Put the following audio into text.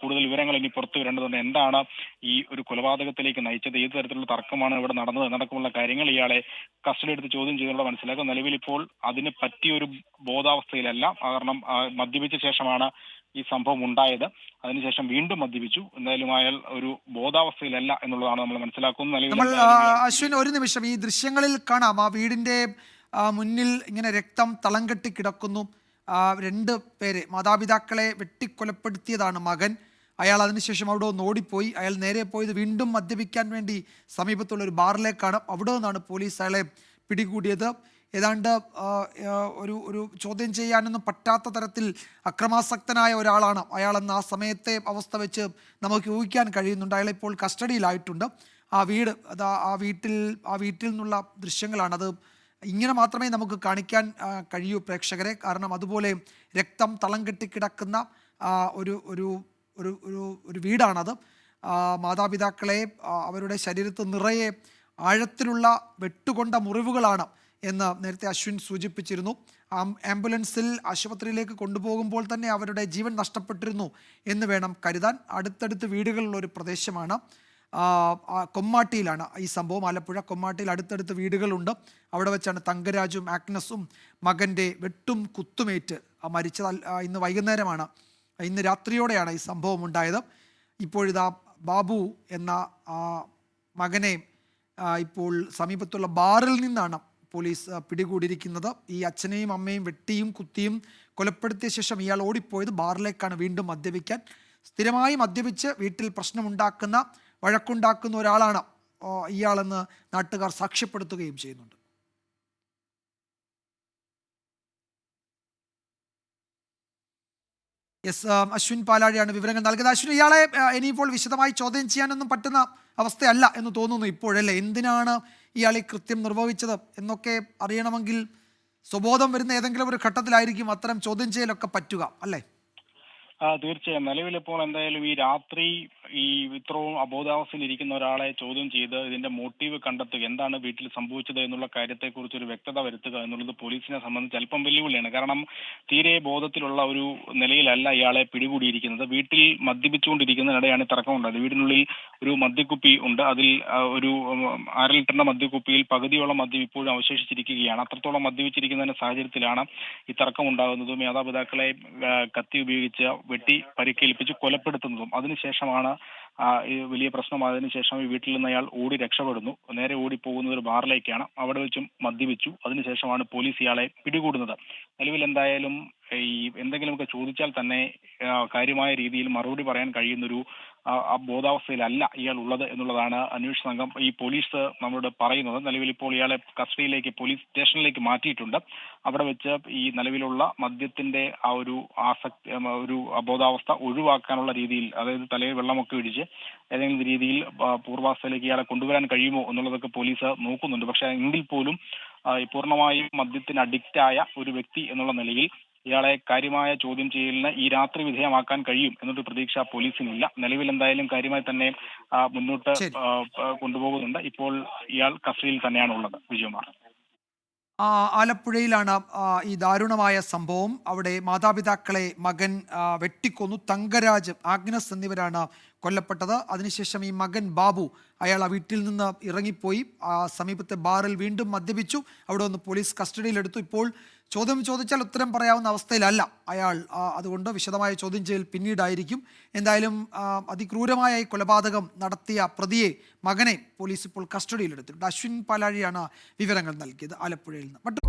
കൂടുതൽ വിവരങ്ങൾ ഇനി പുറത്തു വരേണ്ടതുണ്ട്. എന്താണ് ഈ ഒരു കൊലപാതകത്തിലേക്ക് നയിച്ചത്? ഏത് തരത്തിലുള്ള തർക്കമാണ് ഇവിടെ നടന്നത്? എന്നടക്കമുള്ള കാര്യങ്ങൾ ഇയാളെ കസ്റ്റഡി എടുത്ത് ചോദ്യം ചെയ്തുള്ള മനസ്സിലാക്കും. നിലവിൽ ഇപ്പോൾ അതിന് പറ്റിയ ഒരു ബോധാവസ്ഥയിലല്ല. കാരണം മദ്യപിച്ച ശേഷമാണ് ഈ സംഭവം ഉണ്ടായത്. അതിനുശേഷം വീണ്ടും മദ്യപിച്ചു. എന്തായാലും അയാൾ ഒരു ബോധാവസ്ഥയിലല്ല എന്നുള്ളതാണ് നമ്മൾ മനസ്സിലാക്കുന്നത്. നിലവിൽ നമ്മൾ അശ്വിൻ ഒരു നിമിഷം. ഈ ദൃശ്യങ്ങളിൽ കാണാം. ആ വീടിന്റെ മുന്നിൽ ഇങ്ങനെ രക്തം തളം കെട്ടി കിടക്കുന്നു. രണ്ട് പേര് മാതാപിതാക്കളെ വെട്ടിക്കൊലപ്പെടുത്തിയതാണ് മകൻ. അയാൾ അതിനുശേഷം അവിടെ നിന്ന് ഓടിപ്പോയി. അയാൾ നേരെ പോയത് വീണ്ടും മദ്യപിക്കാൻ വേണ്ടി സമീപത്തുള്ള ഒരു ബാറിലേക്കാണ്. അവിടെ നിന്നാണ് പോലീസ് അയാളെ പിടികൂടിയത്. ഏതാണ്ട് ഒരു ഒരു ചോദ്യം ചെയ്യാനൊന്നും പറ്റാത്ത തരത്തിൽ അക്രമാസക്തനായ ഒരാളാണ് അയാളെന്ന് ആ സമയത്തെ അവസ്ഥ വെച്ച് നമുക്ക് ഊഹിക്കാൻ കഴിയുന്നുണ്ട്. അയാൾ ഇപ്പോൾ കസ്റ്റഡിയിലായിട്ടുണ്ട്. ആ വീട് അത് ആ വീട്ടിൽ ആ വീട്ടിൽ നിന്നുള്ള ദൃശ്യങ്ങളാണ് അത് ഇങ്ങനെ മാത്രമേ നമുക്ക് കാണിക്കാൻ കഴിയൂ പ്രേക്ഷകരെ. കാരണം അതുപോലെ രക്തം തളം കെട്ടിക്കിടക്കുന്ന ഒരു ഒരു ഒരു ഒരു ഒരു വീടാണത്. മാതാപിതാക്കളെ അവരുടെ ശരീരത്ത് നിറയെ ആഴത്തിലുള്ള വെട്ടുകൊണ്ട മുറിവുകളാണ് എന്ന് നേരത്തെ അശ്വിൻ സൂചിപ്പിച്ചിരുന്നു. ആംബുലൻസിൽ ആശുപത്രിയിലേക്ക് കൊണ്ടുപോകുമ്പോൾ തന്നെ അവരുടെ ജീവൻ നഷ്ടപ്പെട്ടിരുന്നു എന്ന് വേണം കരുതാൻ. അടുത്തടുത്ത് വീടുകളുള്ള ഒരു പ്രദേശമാണ്. കൊമ്മാട്ടിയിലാണ് ഈ സംഭവം. ആലപ്പുഴ കൊമ്മാട്ടിയിൽ അടുത്തടുത്ത് വീടുകളുണ്ട്. അവിടെ വെച്ചാണ് തങ്കരാജും ആഗ്നസും മകന്റെ വെട്ടും കുത്തുമേറ്റ് മരിച്ചത്. ഇന്ന് വൈകുന്നേരമാണ്. ഇന്ന് രാത്രിയോടെയാണ് ഈ സംഭവം ഉണ്ടായത്. ഇപ്പോഴിതാ ബാബു എന്ന മകനെ ഇപ്പോൾ സമീപത്തുള്ള ബാറിൽ നിന്നാണ് പോലീസ് പിടികൂടിയിരിക്കുന്നത്. ഈ അച്ഛനെയും അമ്മയും വെട്ടിയും കുത്തിയും കൊലപ്പെടുത്തിയ ശേഷം ഇയാൾ ഓടിപ്പോയത് ബാറിലേക്കാണ് വീണ്ടും മദ്യപിക്കാൻ. സ്ഥിരമായി മദ്യപിച്ച് വീട്ടിൽ പ്രശ്നമുണ്ടാക്കുന്ന വഴക്കുണ്ടാക്കുന്ന ഒരാളാണ് ഇയാളെന്ന് നാട്ടുകാർ സാക്ഷ്യപ്പെടുത്തുകയും ചെയ്യുന്നുണ്ട്. എസ് ആ, അശ്വിൻ പാലാഴിയാണ് വിവരങ്ങൾ നൽകുന്നത്. അശ്വിൻ ഇയാളെ ഇനിയിപ്പോൾ വിശദമായി ചോദ്യം ചെയ്യാനൊന്നും പറ്റുന്ന അവസ്ഥയല്ല എന്ന് തോന്നുന്നു ഇപ്പോഴല്ലേ? എന്തിനാണ് ഇയാൾ ഈ കൃത്യം നിർവഹിച്ചത് എന്നൊക്കെ അറിയണമെങ്കിൽ സ്വബോധം വരുന്ന ഏതെങ്കിലും ഒരു ഘട്ടത്തിലായിരിക്കും അത്തരം ചോദ്യം ചെയ്യലൊക്കെ പറ്റുക അല്ലേ? ആ തീർച്ചയായും. നിലവിൽ ഇപ്പോൾ എന്തായാലും ഈ രാത്രി ഈ ഇത്രയും അബോധാവസ്ഥയിൽ ഇരിക്കുന്ന ഒരാളെ ചോദ്യം ചെയ്ത് ഇതിന്റെ മോട്ടീവ് കണ്ടെത്തുക എന്താണ് വീട്ടിൽ സംഭവിച്ചത് എന്നുള്ള കാര്യത്തെക്കുറിച്ച് ഒരു വ്യക്തത വരുത്തുക എന്നുള്ളത് പോലീസിനെ സംബന്ധിച്ച് അല്പം വെല്ലുവിളിയാണ്. കാരണം തീരെ ബോധത്തിലുള്ള ഒരു നിലയിലല്ല ഇയാളെ പിടികൂടിയിരിക്കുന്നത്. വീട്ടിൽ മദ്യപിച്ചുകൊണ്ടിരിക്കുന്നതിനിടെയാണ് തർക്കം ഉണ്ടായത് വീടിനുള്ളിൽ ഒരു മദ്യക്കുപ്പി ഉണ്ട്. അതിൽ ഒരു അര ലിറ്ററിന്റെ മദ്യക്കുപ്പിയിൽ പകുതിയോളം മദ്യം ഇപ്പോഴും അവശേഷിച്ചിരിക്കുകയാണ്. അത്രത്തോളം മദ്യപിച്ചിരിക്കുന്നതിന്റെ സാഹചര്യത്തിലാണ് ഈ തർക്കം ഉണ്ടാകുന്നതും മാതാപിതാക്കളെ കത്തി ഉപയോഗിച്ച് വെട്ടി പരിക്കേൽപ്പിച്ച് കൊലപ്പെടുത്തുന്നതും അതിനുശേഷമാണ് ഈ വലിയ പ്രശ്നം അതിനുശേഷം ഈ വീട്ടിൽ നിന്ന് അയാൾ ഓടി രക്ഷപ്പെടുന്നു. നേരെ ഓടി പോകുന്നത് ഒരു ബാറിലേക്കാണ്. അവിടെ വെച്ചും മദ്യപിച്ചു. അതിനുശേഷമാണ് പോലീസ് ഇയാളെ പിടികൂടുന്നത്. നിലവിൽ എന്തായാലും ഈ എന്തെങ്കിലുമൊക്കെ ചോദിച്ചാൽ തന്നെ കാര്യമായ രീതിയിൽ മറുപടി പറയാൻ കഴിയുന്നൊരു ബോധാവസ്ഥയിലല്ല ഇയാൾ ഉള്ളത് എന്നുള്ളതാണ് അന്വേഷണ സംഘം. ഈ പോലീസ് നമ്മളോട് പറയുന്നത് നിലവിൽ ഇപ്പോൾ ഇയാളെ കസ്റ്റഡിയിലേക്ക് പോലീസ് സ്റ്റേഷനിലേക്ക് മാറ്റിയിട്ടുണ്ട്. അവിടെ വെച്ച് ഈ നിലവിലുള്ള മദ്യത്തിന്റെ ആ ഒരു ആസക്തി ഒരു ബോധാവസ്ഥ ഒഴിവാക്കാനുള്ള രീതിയിൽ അതായത് തലയിൽ വെള്ളമൊക്കെ ഇടിച്ച് ഏതെങ്കിലും രീതിയിൽ പൂർവാവസ്ഥയിലേക്ക് ഇയാളെ കൊണ്ടുവരാൻ കഴിയുമോ എന്നുള്ളതൊക്കെ പോലീസ് നോക്കുന്നുണ്ട്. പക്ഷെ എങ്കിൽ പോലും പൂർണമായും മദ്യത്തിന് അഡിക്റ്റായ ഒരു വ്യക്തി എന്നുള്ള നിലയിൽ ഇയാളെ കാര്യമായ ചോദ്യം ചെയ്യലിന് ഈ രാത്രി വിധേയമാക്കാൻ കഴിയും എന്നൊരു പ്രതീക്ഷ പോലീസിനില്ല. നിലവിൽ എന്തായാലും കാര്യമായി തന്നെ മുന്നോട്ട് കൊണ്ടുപോകുന്നുണ്ട്. ഇപ്പോൾ ഇയാൾ കസ്റ്റഡിയിൽ തന്നെയാണ് ഉള്ളത് വിജയകുമാർ ആലപ്പുഴയിലാണ് ഈ ദാരുണമായ സംഭവം. അവിടെ മാതാപിതാക്കളെ മകൻ വെട്ടിക്കൊന്നു. തങ്കരാജ് ആഗ്നസ് എന്നിവരാണ് കൊല്ലപ്പെട്ടത്. അതിനുശേഷം ഈ മകൻ ബാബു അയാൾ ആ വീട്ടിൽ നിന്ന് ഇറങ്ങിപ്പോയി. സമീപത്തെ ബാറിൽ വീണ്ടും മദ്യപിച്ചു. അവിടെ ഒന്ന് പോലീസ് കസ്റ്റഡിയിലെടുത്തു. ഇപ്പോൾ ചോദ്യം ചോദിച്ചാൽ ഉത്തരം പറയാവുന്ന അവസ്ഥയിലല്ല അയാൾ. അതുകൊണ്ട് വിശദമായ ചോദ്യം ചെയ്യൽ പിന്നീടായിരിക്കും. എന്തായാലും അതിക്രൂരമായ ഈ കൊലപാതകം നടത്തിയ പ്രതിയെ മകനെ പോലീസ് ഇപ്പോൾ കസ്റ്റഡിയിലെടുത്തിട്ടുണ്ട്. അശ്വിൻ പാലാഴിയാണ് വിവരങ്ങൾ നൽകിയത് ആലപ്പുഴയിൽ നിന്ന്. മറ്റു